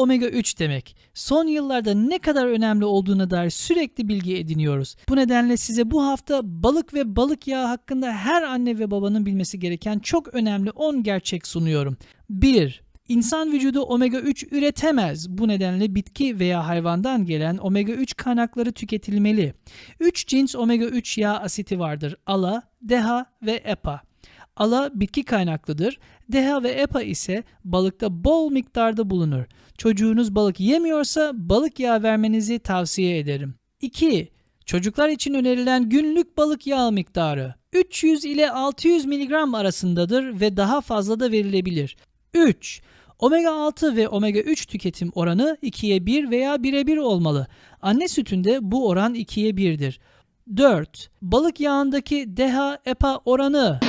omega 3 demek. Son yıllarda ne kadar önemli olduğuna dair sürekli bilgi ediniyoruz. Bu nedenle size bu hafta balık ve balık yağı hakkında her anne ve babanın bilmesi gereken çok önemli 10 gerçek sunuyorum. 1. İnsan vücudu omega 3 üretemez. Bu nedenle bitki veya hayvandan gelen omega 3 kaynakları tüketilmeli. 3 cins omega 3 yağ asiti vardır. ALA, DHA ve EPA. ALA bitki kaynaklıdır. DHA ve EPA ise balıkta bol miktarda bulunur. Çocuğunuz balık yemiyorsa balık yağı vermenizi tavsiye ederim. 2. Çocuklar için önerilen günlük balık yağı miktarı 300 ile 600 mg arasındadır ve daha fazla da verilebilir. 3. Omega 6 ve omega 3 tüketim oranı 2'ye 1 veya 1'e 1 olmalı. Anne sütünde bu oran 2'ye 1'dir. 4. Balık yağındaki DHA EPA oranı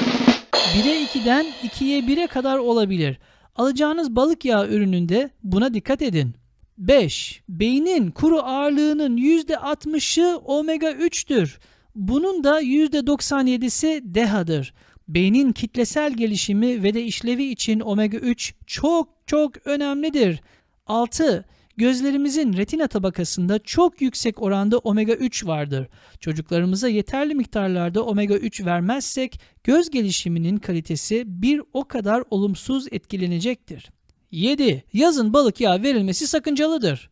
1'e 2'den 2'ye 1'e kadar olabilir. Alacağınız balık yağı ürününde buna dikkat edin. 5. Beynin kuru ağırlığının %60'ı omega 3'tür. Bunun da %97'si DHA'dır. Beynin kitlesel gelişimi ve de işlevi için omega 3 çok çok önemlidir. 6. Gözlerimizin retina tabakasında çok yüksek oranda omega 3 vardır. Çocuklarımıza yeterli miktarlarda omega 3 vermezsek göz gelişiminin kalitesi bir o kadar olumsuz etkilenecektir. 7. Yazın balık yağı verilmesi sakıncalıdır.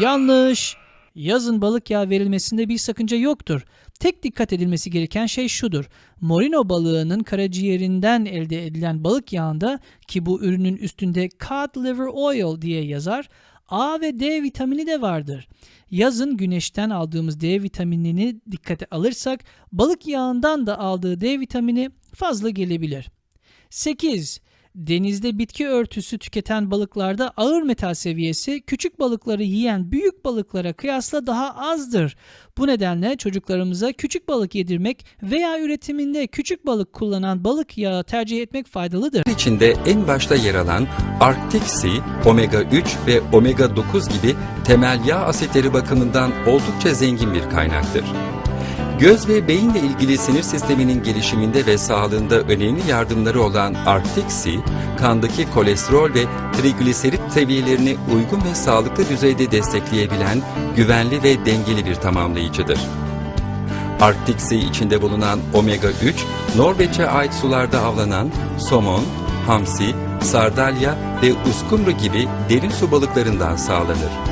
Yanlış. Yazın balık yağı verilmesinde bir sakınca yoktur. Tek dikkat edilmesi gereken şey şudur. Morino balığının karaciğerinden elde edilen balık yağında ki bu ürünün üstünde cod liver oil diye yazar, A ve D vitamini de vardır. Yazın güneşten aldığımız D vitaminini dikkate alırsak balık yağından da aldığı D vitamini fazla gelebilir. 8. Denizde bitki örtüsü tüketen balıklarda ağır metal seviyesi küçük balıkları yiyen büyük balıklara kıyasla daha azdır. Bu nedenle çocuklarımıza küçük balık yedirmek veya üretiminde küçük balık kullanan balık yağı tercih etmek faydalıdır. içinde en başta yer alan Arctic Sea, omega 3 ve omega 9 gibi temel yağ asitleri bakımından oldukça zengin bir kaynaktır. Göz ve beyinle ilgili sinir sisteminin gelişiminde ve sağlığında önemli yardımları olan Sea, kandaki kolesterol ve trigliserit seviyelerini uygun ve sağlıklı düzeyde destekleyebilen güvenli ve dengeli bir tamamlayıcıdır. Sea içinde bulunan omega 3, Norveç'e ait sularda avlanan somon, hamsi, sardalya ve uskumru gibi derin su balıklarından sağlanır.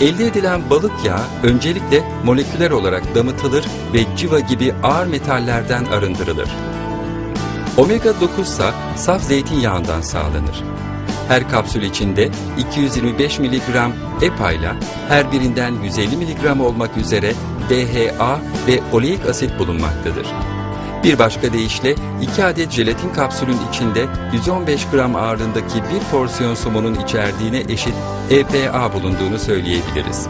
Elde edilen balık yağı öncelikle moleküler olarak damıtılır ve civa gibi ağır metallerden arındırılır. Omega 9 ise saf zeytinyağından sağlanır. Her kapsül içinde 225 mg EPA ile her birinden 150 mg olmak üzere DHA ve oleik asit bulunmaktadır. Bir başka deyişle 2 adet jelatin kapsülün içinde 115 gram ağırlığındaki bir porsiyon somonun içerdiğine eşit EPA bulunduğunu söyleyebiliriz.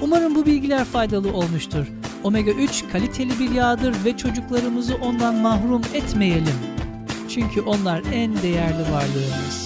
Umarım bu bilgiler faydalı olmuştur. Omega 3 kaliteli bir yağdır ve çocuklarımızı ondan mahrum etmeyelim. Çünkü onlar en değerli varlığımız.